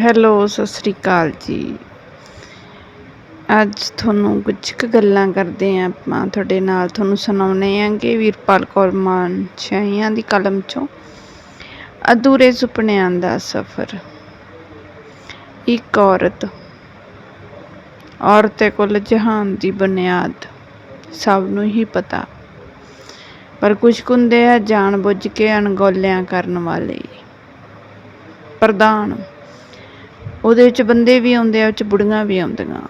Hello, Sat Sri ਅਕਾਲ ਜੀ। ਅੱਜ ਤੁਹਾਨੂੰ ਕੁਝ ਕੁ ਗੱਲਾਂ ਕਰਦੇ ਆਂ ਆਪਾਂ, ਤੁਹਾਡੇ ਨਾਲ ਤੁਹਾਨੂੰ ਸੁਣਾਉਣੇ ਆਂਗੇ ਵੀਰਪਾਲ ਕੌਰ ਮਾਨ ਛਾਈਆਂ ਦੀ ਕਲਮ ਚੋਂ। ਅਧੂਰੇ ਸੁਪਨਿਆਂ ਦਾ ਸਫ਼ਰ। ਇੱਕ ਔਰਤ, ਔਰਤੇ ਕੋਲ ਜਹਾਨ ਦੀ ਬੁਨਿਆਦ, ਸਭ ਨੂੰ ਹੀ ਪਤਾ। ਪਰ ਕੁਝ ਕੁੰਦੇ ਆ ਜਾਣ ਬੁੱਝ ਕੇ ਅਣਗੌਲਿਆਂ ਕਰਨ ਵਾਲੇ। ਪ੍ਰਧਾਨ ਉਹਦੇ ਵਿੱਚ ਬੰਦੇ ਵੀ ਆਉਂਦੇ ਆ, ਉਹ 'ਚ ਬੁੜੀਆਂ ਵੀ ਆਉਂਦੀਆਂ।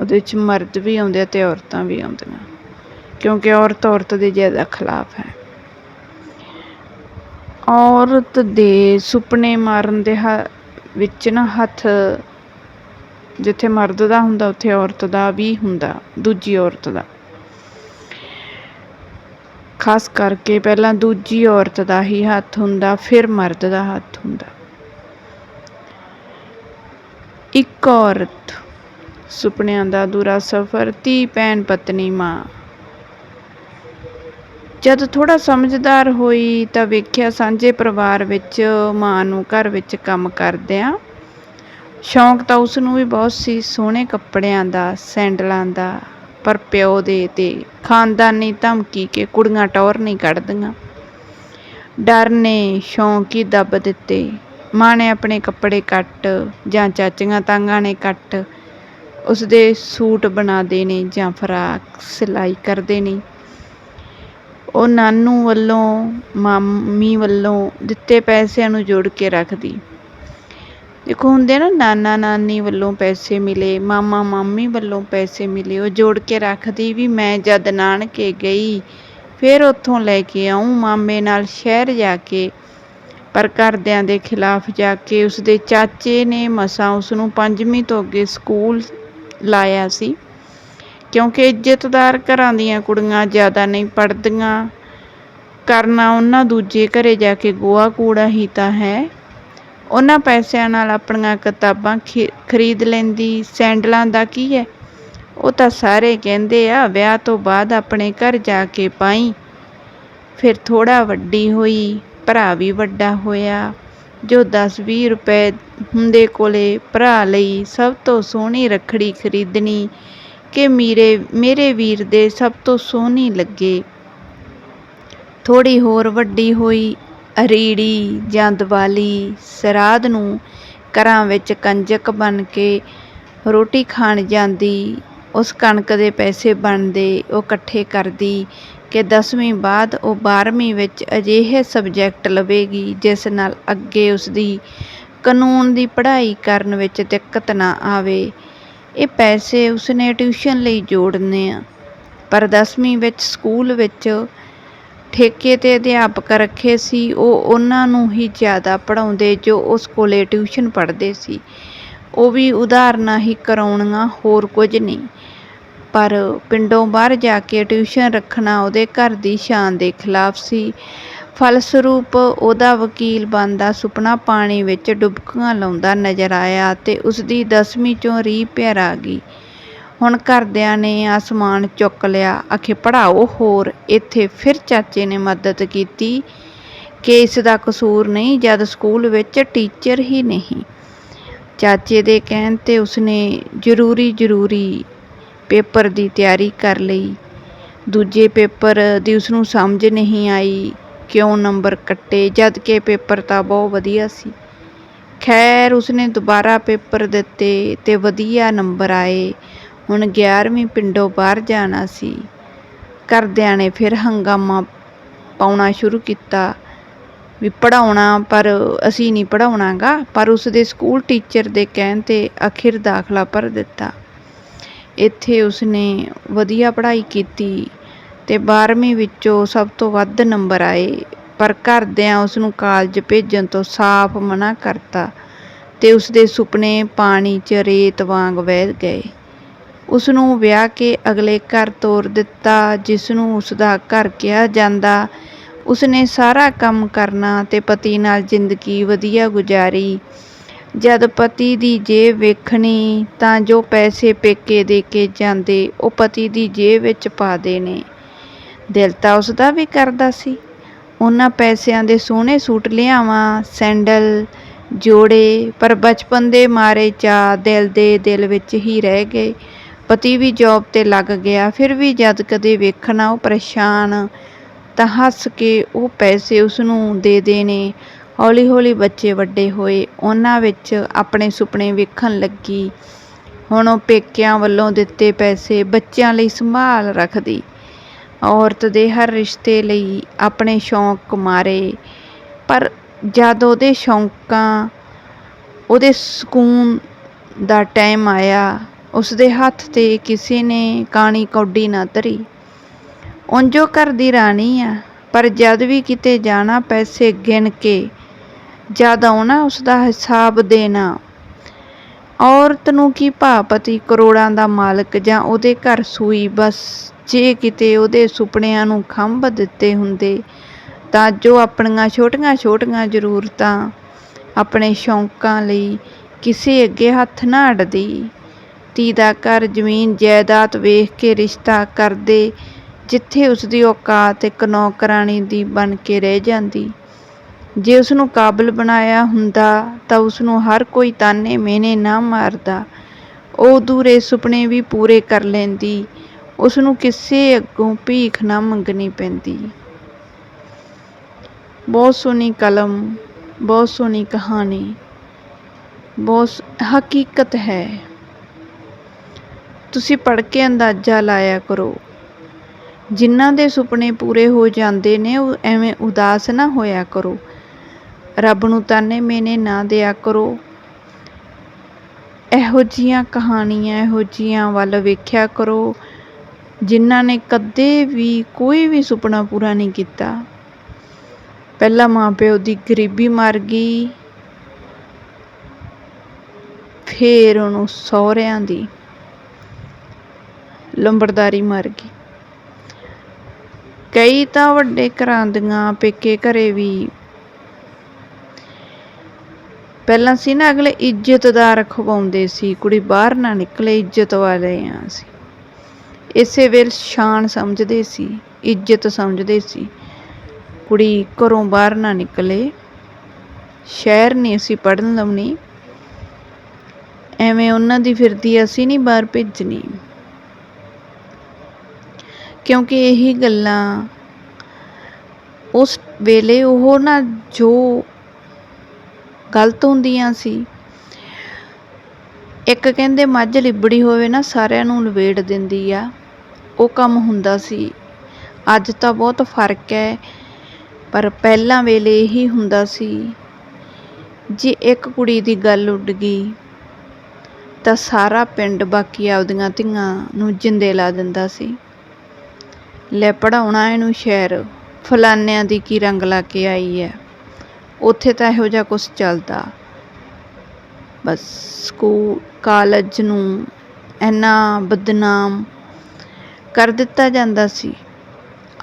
ਉਹਦੇ ਵਿੱਚ ਮਰਦ ਵੀ ਆਉਂਦੇ ਆ ਅਤੇ ਔਰਤਾਂ ਵੀ ਆਉਂਦੀਆਂ। ਕਿਉਂਕਿ ਔਰਤ ਔਰਤ ਦੇ ਜ਼ਿਆਦਾ ਖਿਲਾਫ ਹੈ। ਔਰਤ ਦੇ ਸੁਪਨੇ ਮਾਰਨ ਦੇ ਹ, ਵਿੱਚ ਨਾ ਹੱਥ ਜਿੱਥੇ ਮਰਦ ਦਾ ਹੁੰਦਾ, ਉੱਥੇ ਔਰਤ ਦਾ ਵੀ ਹੁੰਦਾ, ਦੂਜੀ ਔਰਤ ਦਾ। ਖਾਸ ਕਰਕੇ ਪਹਿਲਾਂ ਦੂਜੀ ਔਰਤ ਦਾ ਹੀ ਹੱਥ ਹੁੰਦਾ, ਫਿਰ ਮਰਦ ਦਾ ਹੱਥ ਹੁੰਦਾ। ਇੱਕ ਔਰਤ, ਸੁਪਨਿਆਂ ਦਾ ਅਧੂਰਾ ਸਫ਼ਰ, ਧੀ, ਭੈਣ, ਪਤਨੀ, ਮਾਂ। ਜਦ ਥੋੜਾ ਸਮਝਦਾਰ ਹੋਈ ਤਾਂ ਵੇਖਿਆ ਸਾਂਝੇ ਪਰਿਵਾਰ ਵਿੱਚ ਮਾਂ ਨੂੰ ਘਰ ਵਿੱਚ ਕੰਮ ਕਰਦਿਆਂ ਸ਼ੌਂਕ ਤਾਂ ਉਸ ਨੂੰ ਵੀ ਬਹੁਤ ਸੀ, ਸੋਹਣੇ ਕੱਪੜਿਆਂ ਦਾ, ਸੈਂਡਲਾਂ ਦਾ, ਪਰ ਪਿਓ ਦੇ ਤੇ ਖਾਨਦਾਨੀ ਧਮਕੀ ਕੇ ਕੁੜੀਆਂ ਟੌਰ ਨਹੀਂ ਕੱਢਦੀਆਂ। ਡਰ ਨੇ ਸ਼ੌਂਕ ਹੀ ਦੱਬ ਦਿੱਤੇ। ਮਾਂ ਨੇ ਆਪਣੇ ਕੱਪੜੇ ਕੱਟ ਜਾਂ ਚਾਚੀਆਂ ਤਾਂਗਾਂ ਨੇ ਕੱਟ, ਉਸਦੇ ਸੂਟ ਬਣਾਦੇ ਨੇ ਜਾਂ ਫਰਾਕ ਸਿਲਾਈ ਕਰਦੇ ਨੇ ਉਹ ਨਾਨੂ ਵੱਲੋਂ, ਮਾਮੀ ਵੱਲੋਂ ਦਿੱਤੇ ਪੈਸਿਆਂ ਨੂੰ ਜੋੜ ਕੇ ਰੱਖਦੀ। ਦੇਖੋ ਹੁੰਦੇ ਨਾ, ਨਾਨਾ ਨਾਨੀ ਵੱਲੋਂ ਪੈਸੇ ਮਿਲੇ, ਮਾਮਾ ਮਾਮੀ ਵੱਲੋਂ ਪੈਸੇ ਮਿਲੇ, ਉਹ ਜੋੜ ਕੇ ਰੱਖਦੀ ਵੀ ਮੈਂ ਜਦ ਨਾਨਕੇ ਗਈ, ਫਿਰ ਉੱਥੋਂ ਲੈ ਕੇ ਆਉਂ ਮਾਮੇ ਨਾਲ ਸ਼ਹਿਰ ਜਾ ਕੇ ਪਰ ਘਰਦਿਆਂ ਦੇ ਖਿਲਾਫ ਜਾ ਕੇ ਉਸਦੇ ਚਾਚੇ ਨੇ ਮਸਾਂ ਉਸ ਨੂੰ ਪੰਜਵੀਂ ਤੋਂ ਅੱਗੇ ਸਕੂਲ ਲਾਇਆ ਸੀ। ਕਿਉਂਕਿ ਇੱਜ਼ਤਦਾਰ ਘਰਾਂ ਦੀਆਂ ਕੁੜੀਆਂ ਜ਼ਿਆਦਾ ਨਹੀਂ ਪੜ੍ਹਦੀਆਂ ਕਰਨਾ ਉਹਨਾਂ ਦੂਜੇ ਘਰੇ ਜਾ ਕੇ ਗੋਆ ਕੂੜਾ ਹੀ ਤਾਂ ਹੈ। ਉਹਨਾਂ ਪੈਸਿਆਂ ਨਾਲ ਆਪਣੀਆਂ ਕਿਤਾਬਾਂ ਖਰੀਦ ਲੈਂਦੀ, ਸੈਂਡਲਾਂ ਦਾ ਕੀ ਹੈ? ਉਹ ਤਾਂ ਸਾਰੇ ਕਹਿੰਦੇ ਆ, ਵਿਆਹ ਤੋਂ ਬਾਅਦ ਆਪਣੇ ਘਰ ਜਾ ਕੇ ਪਾਈ, ਫਿਰ ਥੋੜਾ ਵੱਡੀ ਹੋਈ। ਭਰਾ ਵੀ ਵੱਡਾ ਹੋਇਆ। ਜੋ 10-20 ਰੁਪਏ ਹੁੰਦੇ ਕੋਲੇ ਭਰਾ ਲਈ ਸਭ ਤੋਂ ਸੋਹਣੀ ਰੱਖੜੀ ਖਰੀਦਣੀ ਕਿ ਮੇਰੇ ਮੇਰੇ ਵੀਰ ਦੇ ਸਭ ਤੋਂ ਸੋਹਣੀ ਲੱਗੇ। ਥੋੜੀ ਹੋਰ ਵੱਡੀ ਹੋਈ ਰੀੜੀ ਜਾਂ ਦੀਵਾਲੀ ਸਰਾਧ ਨੂੰ ਘਰਾਂ ਵਿੱਚ ਕੰਜਕ ਬਣ ਕੇ ਰੋਟੀ ਖਾਣ ਜਾਂਦੀ। ਉਸ ਕਣਕ ਦੇ ਪੈਸੇ ਬਣਦੇ, ਉਹ ਇਕੱਠੇ ਕਰਦੀ ਕਿ 10ਵੀਂ ਬਾਅਦ ਉਹ 12ਵੀਂ ਵਿੱਚ ਅਜਿਹੇ ਸਬਜੈਕਟ ਲਵੇਗੀ ਜਿਸ ਨਾਲ ਅੱਗੇ ਉਸਦੀ ਕਾਨੂੰਨ ਦੀ ਪੜ੍ਹਾਈ ਕਰਨ ਵਿੱਚ ਦਿੱਕਤ ਨਾ ਆਵੇ। ਇਹ ਪੈਸੇ ਉਸਨੇ ਟਿਊਸ਼ਨ ਲਈ ਜੋੜਨੇ ਆ। ਪਰ 10ਵੀਂ ਵਿੱਚ ਸਕੂਲ ਵਿੱਚ ਠੇਕੇ ਤੇ ਅਧਿਆਪਕ ਰੱਖੇ ਸੀ, ਉਹ ਉਹਨਾਂ ਨੂੰ ਹੀ ਜ਼ਿਆਦਾ ਪੜਾਉਂਦੇ ਜੋ ਉਸ ਕੋਲੇ ਟਿਊਸ਼ਨ ਪੜ੍ਹਦੇ ਸੀ। ਉਹ ਵੀ ਉਦਾਹਰਨਾਂ ਹੀ ਕਰਾਉਣੀਆਂ ਹੋਰ ਕੁਝ ਨਹੀਂ। ਪਰ ਪਿੰਡੋਂ ਬਾਹਰ ਜਾ ਕੇ ਟਿਊਸ਼ਨ ਰੱਖਣਾ ਉਹਦੇ ਘਰ ਦੀ ਸ਼ਾਨ ਦੇ ਖਿਲਾਫ ਸੀ। ਫਲਸਰੂਪ ਉਹਦਾ ਵਕੀਲ ਬਣਦਾ ਸੁਪਨਾ ਪਾਣੀ ਵਿੱਚ ਡੁਬਕੀਆਂ ਲਾਉਂਦਾ ਨਜ਼ਰ ਆਇਆ ਤੇ ਉਸਦੀ 10ਵੀਂ ਚੋਂ ਰੀ ਪਿਆਰ ਆ ਗਈ। ਹੁਣ ਘਰਦਿਆਂ ਨੇ ਆਸਮਾਨ ਚੁੱਕ ਲਿਆ। ਅਖੇ ਪੜਾਓ ਹੋਰ। ਇੱਥੇ ਫਿਰ ਚਾਚੇ ਨੇ ਮਦਦ ਕੀਤੀ ਕਿ ਇਸ ਦਾ ਕਸੂਰ ਨਹੀਂ, ਜਦ ਸਕੂਲ ਵਿੱਚ ਟੀਚਰ ਹੀ ਨਹੀਂ। ਚਾਚੇ ਦੇ ਕਹਿਣ ਤੇ ਉਸਨੇ ਜ਼ਰੂਰੀ ਜ਼ਰੂਰੀ ਪੇਪਰ ਦੀ ਤਿਆਰੀ ਕਰ ਲਈ। ਦੂਜੇ ਪੇਪਰ ਦੀ ਉਸਨੂੰ ਸਮਝ ਨਹੀਂ ਆਈ ਕਿਉਂ ਨੰਬਰ ਕੱਟੇ, ਜਦ ਕਿ ਪੇਪਰ ਤਾਂ ਬਹੁਤ ਵਧੀਆ ਸੀ। ਖੈਰ, ਉਸਨੇ ਦੁਬਾਰਾ ਪੇਪਰ ਦਿੱਤੇ ਤੇ ਵਧੀਆ ਨੰਬਰ ਆਏ। ਹੁਣ 11ਵੀਂ ਪਿੰਡੋਂ ਬਾਹਰ ਜਾਣਾ ਸੀ। ਘਰਦਿਆਂ ਨੇ ਫਿਰ ਹੰਗਾਮਾ ਪਾਉਣਾ ਸ਼ੁਰੂ ਕੀਤਾ। ਵੀ ਪੜਾਉਣਾ ਪਰ ਅਸੀਂ ਨਹੀਂ ਪੜਾਉਣਾਗਾ ਪਰ ਉਸ ਦੇ ਸਕੂਲ ਟੀਚਰ ਦੇ ਕਹਿਣ ਤੇ ਅਖਿਰ ਦਾਖਲਾ ਭਰ ਦਿੱਤਾ। ਇੱਥੇ ਉਸਨੇ ਵਧੀਆ ਪੜ੍ਹਾਈ ਕੀਤੀ ਅਤੇ ਬਾਰ੍ਹਵੀਂ ਵਿੱਚੋਂ ਸਭ ਤੋਂ ਵੱਧ ਨੰਬਰ ਆਏ, ਪਰ ਘਰਦਿਆਂ ਉਸਨੂੰ ਕਾਲਜ ਭੇਜਣ ਤੋਂ ਸਾਫ਼ ਮਨਾ ਕਰਤਾ ਅਤੇ ਉਸਦੇ ਸੁਪਨੇ ਪਾਣੀ 'ਚ ਰੇਤ ਵਾਂਗ ਵਹਿ ਗਏ। ਉਸਨੂੰ ਵਿਆਹ ਕੇ ਅਗਲੇ ਘਰ ਤੋਰ ਦਿੱਤਾ ਜਿਸ ਨੂੰ ਉਸਦਾ ਘਰ ਕਿਹਾ ਜਾਂਦਾ, ਉਸਨੇ ਸਾਰਾ ਕੰਮ ਕਰਨਾ ਅਤੇ ਪਤੀ ਨਾਲ ਜ਼ਿੰਦਗੀ ਵਧੀਆ ਗੁਜ਼ਾਰੀ। ਜਦ ਪਤੀ ਦੀ ਜੇਬ ਵੇਖਣੀ, ਤਾਂ ਜੋ ਪੈਸੇ ਪੇਕੇ ਦੇ ਕੇ ਜਾਂਦੇ, ਉਹ ਪਤੀ ਦੀ ਜੇਬ ਵਿੱਚ ਪਾ ਦੇਣੇ। ਦਿਲ ਤਾਂ ਉਸ ਦਾ ਵੀ ਕਰਦਾ ਸੀ। ਉਹਨਾਂ ਪੈਸਿਆਂ ਦੇ ਸੋਹਣੇ ਸੂਟ ਲਿਆਵਾਂ, ਸੈਂਡਲ, ਜੋੜੇ, ਪਰ ਬਚਪਨ ਦੇ ਮਾਰੇ ਚਾਅ ਦਿਲ ਦੇ ਦਿਲ ਵਿੱਚ ਹੀ ਰਹਿ ਗਏ। ਪਤੀ ਵੀ ਜੌਬ ਤੇ ਲੱਗ ਗਿਆ, ਫਿਰ ਵੀ ਜਦ ਕਦੇ ਵੇਖਣਾ ਉਹ ਪਰੇਸ਼ਾਨ। ਤਾਂ ਹੱਸ ਕੇ ਉਹ ਪੈਸੇ ਉਸ ਨੂੰ ਦੇ ਦੇਣੇ। ਹੌਲੀ ਹੌਲੀ ਬੱਚੇ ਵੱਡੇ ਹੋਏ, ਉਹਨਾਂ ਵਿੱਚ ਆਪਣੇ ਸੁਪਨੇ ਵੇਖਣ ਲੱਗੀ। ਹੁਣ ਉਹ ਪੇਕਿਆਂ ਵੱਲੋਂ ਦਿੱਤੇ ਪੈਸੇ ਬੱਚਿਆਂ ਲਈ ਸੰਭਾਲ ਰੱਖਦੀ। ਔਰਤ ਦੇ ਹਰ ਰਿਸ਼ਤੇ ਲਈ ਆਪਣੇ ਸ਼ੌਂਕ ਮਾਰੇ ਪਰ ਜਦ ਉਹਦੇ ਸ਼ੌਂਕਾਂ, ਉਹਦੇ ਸਕੂਨ ਦਾ ਟਾਈਮ ਆਇਆ, ਉਸਦੇ ਹੱਥ ਤੇ ਕਿਸੇ ਨੇ ਕਾਣੀ ਕੌਡੀ ਨਾ ਧਰੀ। ਉਂਝੋ ਘਰ ਦੀ ਰਾਣੀ ਆ, ਪਰ ਜਦ ਵੀ ਕਿਤੇ ਜਾਣਾ ਪੈਸੇ ਗਿਣ ਕੇ ਜਦ ਆਉਣਾ ਉਸਦਾ ਹਿਸਾਬ ਦੇਣਾ। ਔਰਤ ਨੂੰ ਕੀ ਭਾਪਤੀ ਕਰੋੜਾਂ ਦਾ ਮਾਲਕ ਜਾਂ ਉਹਦੇ ਘਰ ਸੂਈ? ਬਸ ਜੇ ਕਿਤੇ ਉਹਦੇ ਸੁਪਨਿਆਂ ਨੂੰ ਖੰਭ ਦਿੱਤੇ ਹੁੰਦੇ, ਤਾਂ ਜੋ ਆਪਣੀਆਂ ਛੋਟੀਆਂ-ਛੋਟੀਆਂ ਜ਼ਰੂਰਤਾਂ ਆਪਣੇ ਸ਼ੌਂਕਾਂ ਲਈ ਕਿਸੇ ਅੱਗੇ ਹੱਥ ਨਾ ਅੜਦੀ। ਧੀ ਦਾ ਘਰ ਜ਼ਮੀਨ ਜਾਇਦਾਦ ਵੇਖ ਕੇ ਰਿਸ਼ਤਾ ਕਰਦੇ, ਜਿੱਥੇ ਉਸਦੀ ਔਕਾਤ ਇੱਕ ਨੌਕਰਾਣੀ ਦੀ ਬਣ ਕੇ ਰਹਿ ਜਾਂਦੀ। ਜੇ ਉਸ ਨੂੰ ਕਾਬਲ ਬਣਾਇਆ ਹੁੰਦਾ ਤਾਂ ਉਸ ਨੂੰ ਹਰ ਕੋਈ ਤਾਨੇ ਮਿਹਣੇ ਨਾ ਮਾਰਦਾ। ਉਹ ਅਧੂਰੇ ਸੁਪਨੇ ਵੀ ਪੂਰੇ ਕਰ ਲੈਂਦੀ। ਉਸ ਨੂੰ ਕਿਸੇ ਅੱਗੋਂ ਭੀਖ ਨਾ ਮੰਗਣੀ ਪੈਂਦੀ। ਬਹੁਤ ਸੋਹਣੀ ਕਲਮ, ਬਹੁਤ ਸੋਹਣੀ ਕਹਾਣੀ, ਬਹੁਤ ਹਕੀਕਤ ਹੈ। ਤੁਸੀਂ ਪੜ੍ਹ ਕੇ ਅੰਦਾਜ਼ਾ ਲਾਇਆ ਕਰੋ। ਜਿਨ੍ਹਾਂ ਦੇ ਸੁਪਨੇ ਪੂਰੇ ਹੋ ਜਾਂਦੇ ਨੇ, ਉਹ ਐਵੇਂ ਉਦਾਸ ਨਾ ਹੋਇਆ ਕਰੋ। ਰੱਬ ਨੂੰ ਤਾਨੇ ਮੇਨੇ ਨਾ ਦਿਆ ਕਰੋ। ਇਹੋ ਜੀਆਂ ਕਹਾਣੀਆਂ ਇਹੋ ਜੀਆਂ ਵੱਲ ਵੇਖਿਆ ਕਰੋ, ਜਿਨ੍ਹਾਂ ਨੇ ਕਦੇ ਵੀ ਕੋਈ ਵੀ ਸੁਪਨਾ ਪੂਰਾ ਨਹੀਂ ਕੀਤਾ। ਪਹਿਲਾ ਮਾਪਿਓ ਦੀ ਗਰੀਬੀ ਮਰ ਗਈ, ਫੇਰ ਉਹਨੂੰ ਸਹੁਰਿਆਂ ਦੀ ਲੰਬੜਦਾਰੀ ਮਰ ਗਈ। ਕਈ ਤਾਂ ਵੱਡੇ ਘਰਾਂ ਦੀਆਂ ਪੇਕੇ ਘਰੇ ਵੀ ਪਹਿਲਾਂ ਸੀ ਨਾ, ਅਗਲੇ ਇੱਜ਼ਤਦਾਰ ਖਵਾਉਂਦੇ ਸੀ, ਕੁੜੀ ਬਾਹਰ ਨਾ ਨਿਕਲੇ, ਇੱਜ਼ਤ ਵਾਲੇ ਆ ਸੀ ਇਸੇ ਵੇਲ ਸ਼ਾਨ ਸਮਝਦੇ ਸੀ, ਇੱਜ਼ਤ ਸਮਝਦੇ ਸੀ। ਕੁੜੀ ਘਰੋਂ ਬਾਹਰ ਨਾ ਨਿਕਲੇ, ਸ਼ਹਿਰ ਨਹੀਂ ਅਸੀਂ ਪੜਨ ਲਾਉਣੀ। ਐਵੇਂ ਉਹਨਾਂ ਦੀ ਫਿਰਦੀ ਅਸੀਂ ਨਹੀਂ ਬਾਹਰ ਭੇਜਣੀ। ਕਿਉਂਕਿ ਇਹੀ ਗੱਲਾਂ ਉਸ ਵੇਲੇ ਉਹ ਨਾ ਜੋ ਗਲਤ ਹੁੰਦੀਆਂ ਸੀ। ਇੱਕ ਕਹਿੰਦੇ ਮੱਝ ਲਿਬੜੀ ਹੋਵੇ ਨਾ, ਸਾਰਿਆਂ ਨੂੰ ਲਵੇੜ ਦਿੰਦੀ ਆ। ਉਹ ਕੰਮ ਹੁੰਦਾ ਸੀ। ਅੱਜ ਤਾਂ ਬਹੁਤ ਫ਼ਰਕ ਹੈ ਪਰ ਪਹਿਲਾਂ ਵੇਲੇ ਇਹੀ ਹੁੰਦਾ ਸੀ। ਜੇ ਇੱਕ ਕੁੜੀ ਦੀ ਗੱਲ ਉੱਡ ਗਈ, ਤਾਂ ਸਾਰਾ ਪਿੰਡ ਬਾਕੀ ਆਪਦੀਆਂ ਧੀਆਂ ਨੂੰ ਜਿੰਦੇ ਲਾ ਦਿੰਦਾ ਸੀ। ਲੈ ਪੜਾਉਣਾ ਇਹਨੂੰ ਸ਼ਹਿਰ, ਫਲਾਨਿਆਂ ਦੀ ਕੀ ਰੰਗ ਲਾ ਕੇ ਆਈ ਹੈ ਉੱਥੇ ਤਾਂ ਇਹੋ ਜਿਹਾ ਕੁਝ ਚੱਲਦਾ। ਬਸ ਸਕੂਲ ਕਾਲਜ ਨੂੰ ਇੰਨਾ ਬਦਨਾਮ ਕਰ ਦਿੱਤਾ ਜਾਂਦਾ ਸੀ।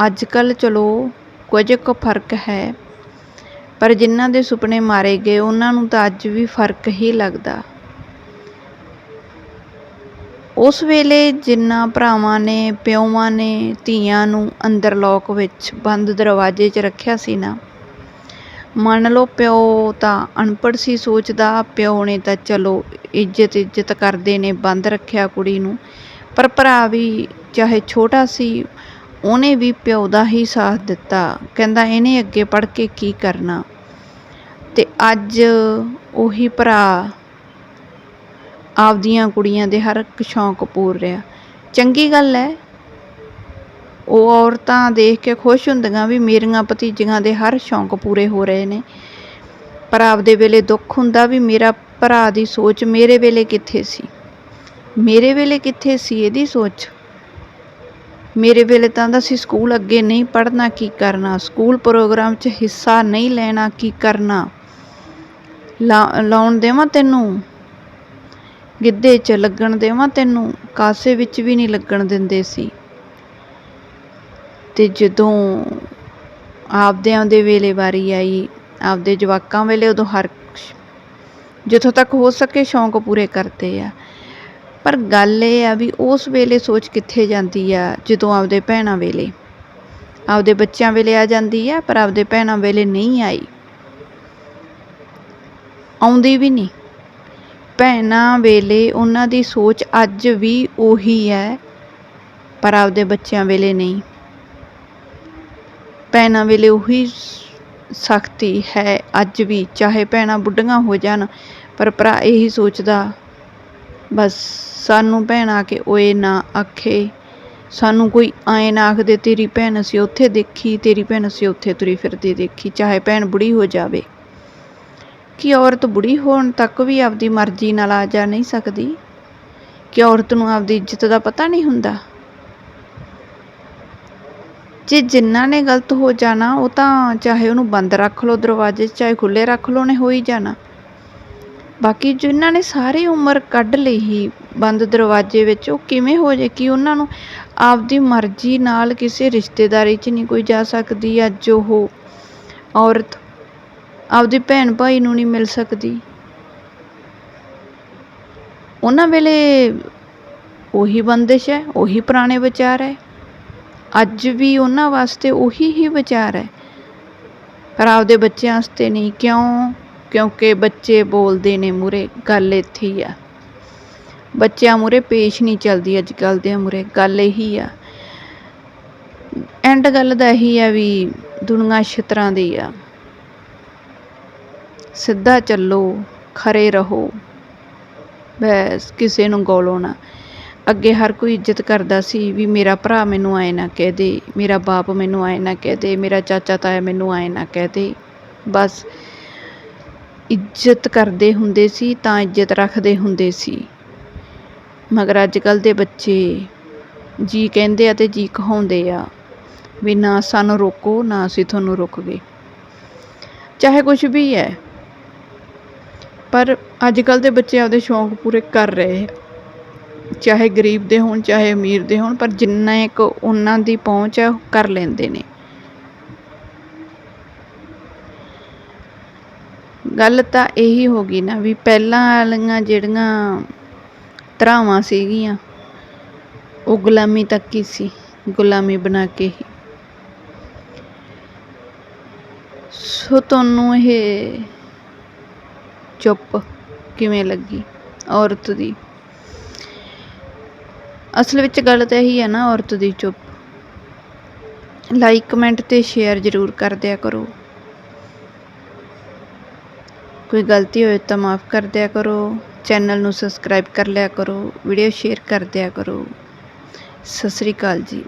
ਅੱਜ ਕੱਲ ਚਲੋ ਕੁਝ ਕੁ ਫ਼ਰਕ ਹੈ, ਪਰ ਜਿਨ੍ਹਾਂ ਦੇ ਸੁਪਨੇ ਮਾਰੇ ਗਏ, ਉਹਨਾਂ ਨੂੰ ਤਾਂ ਅੱਜ ਵੀ ਫ਼ਰਕ ਹੀ ਲੱਗਦਾ। ਉਸ ਵੇਲੇ ਜਿੰਨਾ ਭਰਾਵਾਂ ਨੇ, ਪਿਓਵਾਂ ਨੇ ਧੀਆਂ ਨੂੰ ਅੰਦਰ ਲੋਕ ਵਿੱਚ ਬੰਦ ਦਰਵਾਜ਼ੇ 'ਚ ਰੱਖਿਆ ਸੀ ਨਾ ਮੰਨ ਲਓ ਪਿਓ ਤਾਂ ਅਨਪੜ੍ਹ ਸੀ, ਸੋਚਦਾ ਪਿਓ ਨੇ ਤਾਂ ਚਲੋ ਇੱਜ਼ਤ ਇੱਜ਼ਤ ਕਰਦੇ ਨੇ, ਬੰਦ ਰੱਖਿਆ ਕੁੜੀ ਨੂੰ। ਪਰ ਭਰਾ ਵੀ ਚਾਹੇ ਛੋਟਾ ਸੀ, ਉਹਨੇ ਵੀ ਪਿਓ ਦਾ ਹੀ ਸਾਥ ਦਿੱਤਾ। ਕਹਿੰਦਾ ਇਹਨੇ ਅੱਗੇ ਪੜ੍ਹ ਕੇ ਕੀ ਕਰਨਾ? ਤੇ ਅੱਜ ਉਹੀ ਭਰਾ ਆਪਦੀਆਂ ਕੁੜੀਆਂ ਦੇ ਹਰ ਇੱਕ ਸ਼ੌਂਕ ਪੂਰ ਰਿਹਾ। ਚੰਗੀ ਗੱਲ ਹੈ ਉਹ ਔਰਤਾਂ ਦੇਖ ਕੇ ਖੁਸ਼ ਹੁੰਦੀਆਂ ਵੀ ਮੇਰੀਆਂ ਭਤੀਜੀਆਂ ਦੇ ਹਰ ਸ਼ੌਂਕ ਪੂਰੇ ਹੋ ਰਹੇ ਨੇ। ਪਰ ਆਪਦੇ ਵੇਲੇ ਦੁੱਖ ਹੁੰਦਾ ਵੀ ਮੇਰਾ ਭਰਾ ਦੀ ਸੋਚ ਮੇਰੇ ਵੇਲੇ ਕਿੱਥੇ ਸੀ? ਮੇਰੇ ਵੇਲੇ ਕਿੱਥੇ ਸੀ ਇਹਦੀ ਸੋਚ? ਮੇਰੇ ਵੇਲੇ ਤਾਂ ਦਾ ਸੀ ਸਕੂਲ ਅੱਗੇ ਨਹੀਂ ਪੜ੍ਹਨਾ, ਕੀ ਕਰਨਾ? ਸਕੂਲ ਪ੍ਰੋਗਰਾਮ 'ਚ ਹਿੱਸਾ ਨਹੀਂ ਲੈਣਾ, ਕੀ ਕਰਨਾ? ਲਾਉਣ ਦੇਵਾਂ ਤੈਨੂੰ? ਗਿੱਧੇ 'ਚ ਲੱਗਣ ਦੇਵਾਂ ਤੈਨੂੰ? ਕਾਸੇ ਵਿੱਚ ਵੀ ਨਹੀਂ ਲੱਗਣ ਦਿੰਦੇ ਸੀ। ਤੇ ਜਦੋਂ ਆਪਦਿਆਂ ਦੇ ਵੇਲੇ ਵਾਰੀ ਆਈ, ਆਪਦੇ ਜਵਾਕਾਂ ਵੇਲੇ ਉਦੋਂ ਹਰ ਜਿੱਥੋਂ ਤੱਕ ਹੋ ਸਕੇ ਸ਼ੌਂਕ ਪੂਰੇ ਕਰਦੇ ਆ। ਪਰ ਗੱਲ ਇਹ ਆ ਵੀ ਉਸ ਵੇਲੇ ਸੋਚ ਕਿੱਥੇ ਜਾਂਦੀ ਆ, ਜਦੋਂ ਆਪਦੇ ਭੈਣਾਂ ਵੇਲੇ। ਆਪਦੇ ਬੱਚਿਆਂ ਵੇਲੇ ਆ ਜਾਂਦੀ ਆ, ਪਰ ਆਪਦੇ ਭੈਣਾਂ ਵੇਲੇ ਨਹੀਂ ਆਈ। ਆਉਂਦੀ ਵੀ ਨਹੀਂ। ਭੈਣਾਂ ਵੇਲੇ ਉਹਨਾਂ ਦੀ ਸੋਚ ਅੱਜ ਵੀ ਉਹੀ ਹੈ, ਪਰ ਆਪਦੇ ਬੱਚਿਆਂ ਵੇਲੇ ਨਹੀਂ। ਭੈਣਾਂ ਵੇਲੇ ਉਹੀ ਸਖਤੀ ਹੈ ਅੱਜ ਵੀ, ਚਾਹੇ ਭੈਣਾਂ ਬੁੱਢੀਆਂ ਹੋ ਜਾਣ, ਪਰ ਭਰਾ ਇਹੀ ਸੋਚਦਾ, ਬਸ ਸਾਨੂੰ ਭੈਣ ਆ ਕੇ ਓਏ ਨਾ ਆਖੇ, ਸਾਨੂੰ ਕੋਈ ਆਏ ਨਾ ਆਖਦੇ, ਤੇਰੀ ਭੈਣ ਅਸੀਂ ਉੱਥੇ ਦੇਖੀ, ਤੇਰੀ ਭੈਣ ਅਸੀਂ ਉੱਥੇ ਤੁਰੀ ਫਿਰਦੀ ਦੇਖੀ, ਚਾਹੇ ਭੈਣ ਬੁੜੀ ਹੋ ਜਾਵੇ। ਕਿ ਔਰਤ ਬੁੜੀ ਹੋਣ ਤੱਕ ਵੀ ਆਪਦੀ ਮਰਜ਼ੀ ਨਾਲ ਆ ਜਾ ਨਹੀਂ ਸਕਦੀ? ਕਿ ਔਰਤ ਨੂੰ ਆਪਦੀ ਇੱਜ਼ਤ ਦਾ ਪਤਾ ਨਹੀਂ ਹੁੰਦਾ? ਜੇ ਜਿਨ੍ਹਾਂ ਨੇ ਗਲਤ ਹੋ ਜਾਣਾ, ਉਹ ਤਾਂ ਚਾਹੇ ਉਹਨੂੰ ਬੰਦ ਰੱਖ ਲਓ ਦਰਵਾਜ਼ੇ 'ਚ, ਚਾਹੇ ਖੁੱਲ੍ਹੇ ਰੱਖ ਲਓ, ਉਹਨੇ ਹੋ ਹੀ ਜਾਣਾ। ਬਾਕੀ ਜਿਨ੍ਹਾਂ ਨੇ ਸਾਰੀ ਉਮਰ ਕੱਢ ਲਈ ਹੀ ਬੰਦ ਦਰਵਾਜ਼ੇ ਵਿੱਚ, ਉਹ ਕਿਵੇਂ ਹੋ ਜੇ ਕਿ ਉਹਨਾਂ ਨੂੰ ਆਪਦੀ ਮਰਜ਼ੀ ਨਾਲ ਕਿਸੇ ਰਿਸ਼ਤੇਦਾਰੀ 'ਚ ਨਹੀਂ ਕੋਈ ਜਾ ਸਕਦੀ ਅੱਜ ਉਹ ਔਰਤ ਆਪਦੀ ਭੈਣ ਭਾਈ ਨੂੰ ਨਹੀਂ ਮਿਲ ਸਕਦੀ? ਉਹਨਾਂ ਵੇਲੇ ਉਹੀ ਬੰਦਿਸ਼ ਹੈ, ਉਹੀ ਪੁਰਾਣੇ ਵਿਚਾਰ ਹੈ। ਅੱਜ ਵੀ ਉਹਨਾਂ ਵਾਸਤੇ ਉਹੀ ਹੀ ਵਿਚਾਰ ਹੈ। ਪਰ ਆਪਦੇ ਬੱਚਿਆਂ ਵਾਸਤੇ ਨਹੀਂ, ਕਿਉਂ? ਕਿਉਂਕਿ ਬੱਚੇ ਬੋਲਦੇ ਨੇ ਮੂਰੇ ਗੱਲ ਇੱਥੇ ਹੀ ਆ। ਬੱਚਿਆਂ ਮੂਰੇ ਪੇਸ਼ ਨਹੀਂ ਚੱਲਦੀ ਅੱਜ ਕੱਲ੍ਹ ਦੇ ਮੂਰੇ ਗੱਲ ਇਹੀ ਆ। ਐਂਡ ਗੱਲ ਦਾ ਇਹੀ ਆ ਵੀ ਦੁਨੀਆ ਛਿੱਤਰਾਂ ਦੀ ਆ। ਸਿੱਧਾ ਚੱਲੋ, ਖਰੇ ਰਹੋ। ਬਸ ਕਿਸੇ ਨੂੰ ਗੋਲੋ ਨਾ। ਅੱਗੇ ਹਰ ਕੋਈ ਇੱਜ਼ਤ ਕਰਦਾ ਸੀ ਵੀ ਮੇਰਾ ਭਰਾ ਮੈਨੂੰ ਆਏ ਨਾ ਕਹਿ ਦੇ, ਮੇਰਾ ਬਾਪ ਮੈਨੂੰ ਆਏ ਨਾ ਕਹਿ ਦੇ, ਮੇਰਾ ਚਾਚਾ ਤਾਇਆ ਮੈਨੂੰ ਆਏ ਨਾ ਕਹਿ ਦੇ। ਬਸ ਇੱਜ਼ਤ ਕਰਦੇ ਹੁੰਦੇ ਸੀ ਤਾਂ ਇੱਜ਼ਤ ਰੱਖਦੇ ਹੁੰਦੇ ਸੀ। ਮਗਰ ਅੱਜ ਕੱਲ੍ਹ ਦੇ ਬੱਚੇ ਜੀ ਕਹਿੰਦੇ ਆ ਤੇ ਜੀ ਕਹਾਉਂਦੇ ਆ ਵੀ ਨਾ ਸਾਨੂੰ ਰੋਕੋ, ਨਾ ਅਸੀਂ ਤੁਹਾਨੂੰ ਰੁਕ ਗਏ ਚਾਹੇ ਕੁਝ ਵੀ ਹੈ। ਪਰ ਅੱਜ ਕੱਲ੍ਹ ਦੇ ਬੱਚੇ ਆਪਦੇ ਸ਼ੌਂਕ ਪੂਰੇ ਕਰ ਰਹੇ ਆ। ਚਾਹੇ ਗਰੀਬ ਦੇ ਹੋਣ, ਚਾਹੇ ਅਮੀਰ ਦੇ ਹੋਣ, ਪਰ ਜਿੰਨਾ ਇੱਕ ਉਹਨਾਂ ਦੀ ਪਹੁੰਚ ਹੈ, ਉਹ ਕਰ ਲੈਂਦੇ ਨੇ। ਗੱਲ ਤਾਂ ਇਹੀ ਹੋ ਗਈ ਨਾ ਵੀ ਪਹਿਲਾਂ ਵਾਲੀਆਂ ਜਿਹੜੀਆਂ ਧਰਾਵਾਂ ਸੀਗੀਆਂ, ਉਹ ਗੁਲਾਮੀ ਤੱਕ ਹੀ ਸੀ, ਗੁਲਾਮੀ ਬਣਾ ਕੇ ਹੀ। ਸੋ ਤੁਹਾਨੂੰ ਇਹ ਚੁੱਪ ਕਿਵੇਂ ਲੱਗੀ? ਔਰਤ ਦੀ ਅਸਲ ਵਿੱਚ ਗੱਲ ਤਾਂ ਇਹੀ ਹੈ ਨਾ ਔਰਤ ਦੀ ਚੁੱਪ। ਲਾਈਕ ਕਮੈਂਟ ਤੇ ਸ਼ੇਅਰ ਜ਼ਰੂਰ ਕਰ ਦਿਆ ਕਰੋ। ਕੋਈ ਗਲਤੀ ਹੋਏ ਤਾਂ ਮਾਫ ਕਰ ਦਿਆ ਕਰੋ। ਚੈਨਲ ਨੂੰ ਸਬਸਕ੍ਰਾਈਬ ਕਰ ਲਿਆ ਕਰੋ। ਵੀਡੀਓ ਸ਼ੇਅਰ ਕਰ ਦਿਆ ਕਰੋ। ਸਤਿ ਸ੍ਰੀ ਅਕਾਲ ਜੀ।